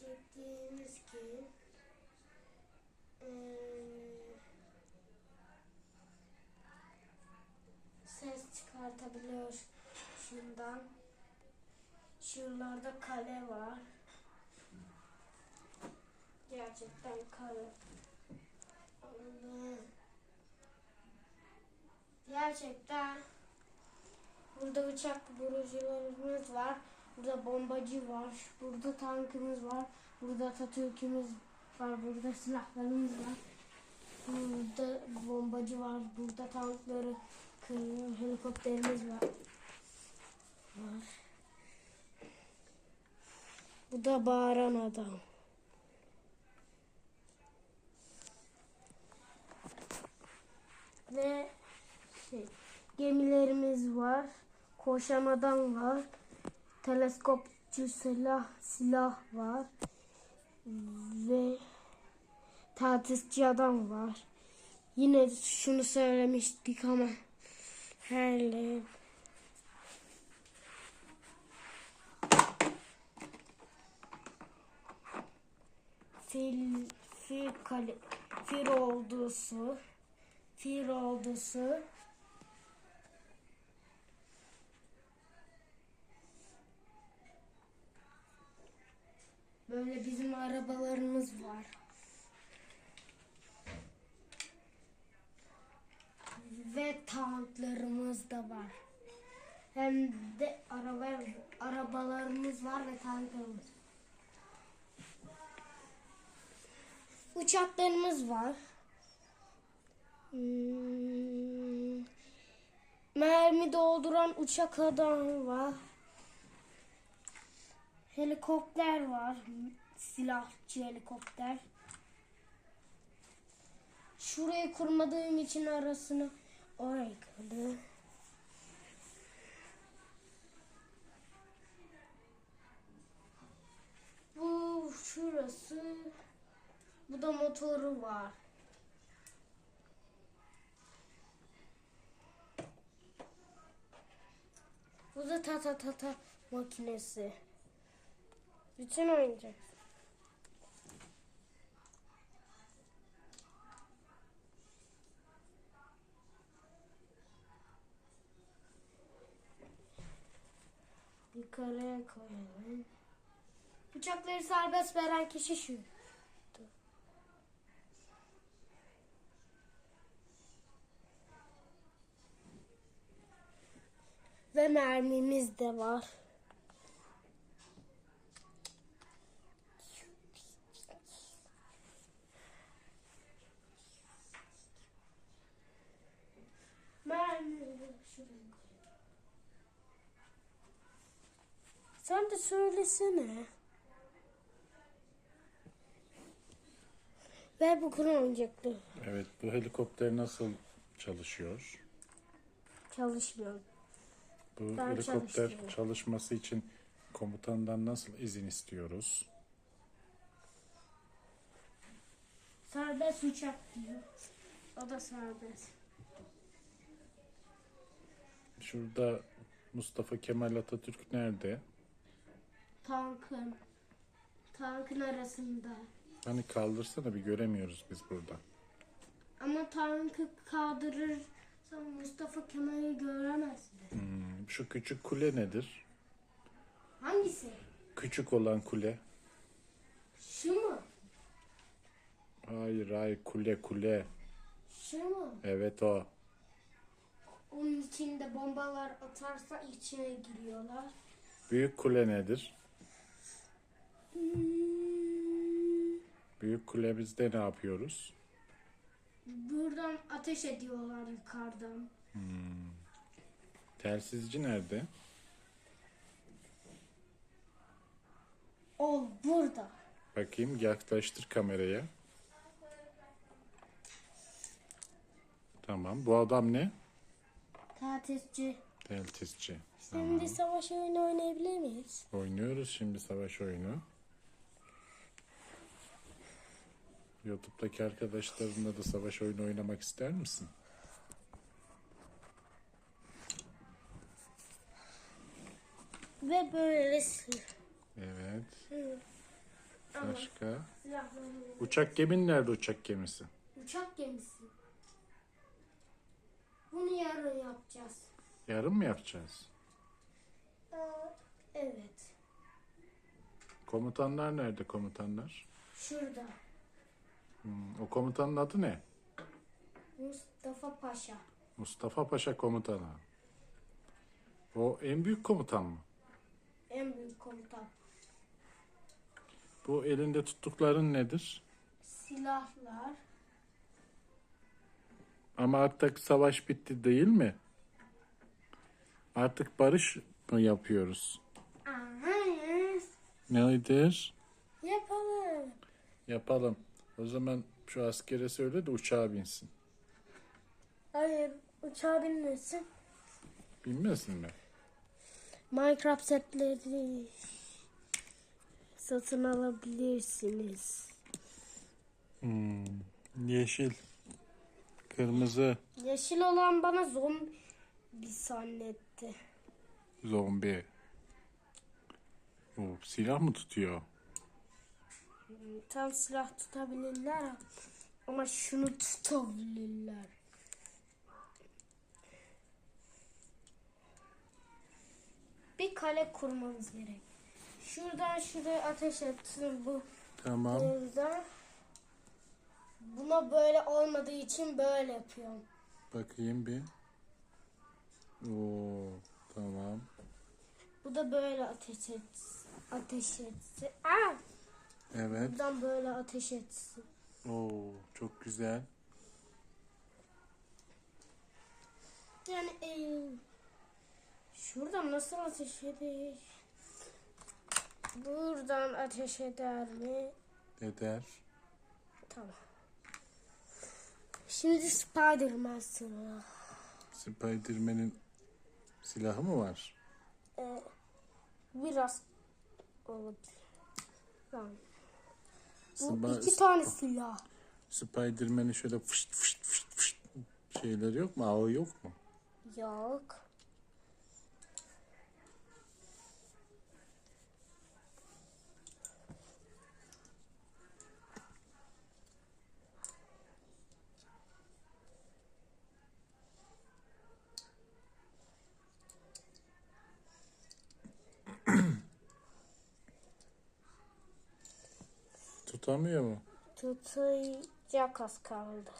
çektiğimiz ki ses çıkartabiliyor şundan. Şuralarda kale var. Gerçekten kale. Gerçekten burada uçak vurucularımız var. Burada bombacı var. Burada tankımız var. Burada Atatürk'ümüz var. Burada silahlarımız var. Burada bombacı var. Burada tankları. Helikopterimiz var. var. Bu da bağıran adam. Ve şey, gemilerimiz var. Koşan adam var. Teleskopçu silah silah var. Ve tartışçı adam var. Yine şunu söylemiştik ama herle fil fil kale fil ordusu fil ordusu Böyle bizim arabalarımız var. Ve tanklarımız da var. Hem de araba arabalarımız var ve tanklarımız. Uçaklarımız var. Hmm, mermi dolduran uçak adam var. Helikopter var. Silahçı helikopter. Şurayı kurmadığım için arasını oraya kaldı. Bu şurası. Bu da motoru var. Bu da ta ta ta ta makinesi. Bütün oyuncak. Yukarıya koyalım. Bıçakları serbest veren kişi şu. Ve mermimiz de var. Mermi şuraya koy. Sen de söylesene. Ver bu kuru oyuncakları. Evet, bu helikopter nasıl çalışıyor? Çalışmıyor. Bu Ben helikopter çalıştırıyorum. çalışması için komutandan nasıl izin istiyoruz? Serbest uçak diyor. O da serbest. Şurada Mustafa Kemal Atatürk nerede? Tankın. Tankın arasında. Hani kaldırsana bir göremiyoruz biz burada. Ama tankı kaldırırsan Mustafa Kemal'i göremezsin. Hmm, şu küçük kule nedir? Hangisi? Küçük olan kule. Şu mu? Hayır hayır kule kule. Şu mu? Evet o. Onun içinde bombalar atarsa içine giriyorlar. Büyük kule nedir? Hmm, Büyük kulemizde ne yapıyoruz? Buradan ateş ediyorlar yukarıdan. Telsizci nerede? O burada. Bakayım yaklaştır kameraya. Tamam. Bu adam ne? Tatilci. Telsizci. Şimdi savaş oyunu oynayabilir miyiz? Oynuyoruz şimdi savaş oyunu. YouTube'daki arkadaşlarınla da savaş oyunu oynamak ister misin? Ve böyle sır. Evet. Başka? Uçak gemin nerede uçak gemisi? Uçak gemisi. Bunu yarın yapacağız. Yarın mı yapacağız? Evet. Komutanlar nerede komutanlar? Şurada. Hmm, o komutanın adı ne? Mustafa Paşa. Mustafa Paşa komutanı. O en büyük komutan mı? En büyük komutan. Bu elinde tuttukların nedir? Silahlar. Ama artık savaş bitti değil mi? Artık barış mı yapıyoruz? Aha. Nedir? Yapalım. Yapalım. O zaman şu askere söyle de uçağa binsin. Hayır. Uçağa binmesin. Binmesin mi? Minecraft setleri satın alabilirsiniz. Hmm, yeşil. Kırmızı. Yeşil olan bana zombi zannetti. Zombi. O silah mı tutuyor? Tam silah tutabilirler ama şunu tutabilirler. Bir kale kurmamız gerek. Şuradan şuraya ateş etsin bu Tamam. yüzden. Buna böyle olmadığı için böyle yapıyorum. Bakayım bir. Oo, tamam. Bu da böyle ateş etsin. Ateş etsin. Aa! Evet. Buradan böyle ateş etsin. Oo, çok güzel. Yani eee, şuradan nasıl ateş eder? Buradan ateş eder mi? Eder. Tamam. Şimdi Spiderman sıra. Spiderman'in silahı mı var? Ee, biraz olabilir. Tamam. Bu Spa- iki tane silah. Spiderman'in şöyle fışt fışt fışt fışt şeyleri yok mu? Ağı yok mu? Yok. Tutamıyor mu? Tutacak az kaldı.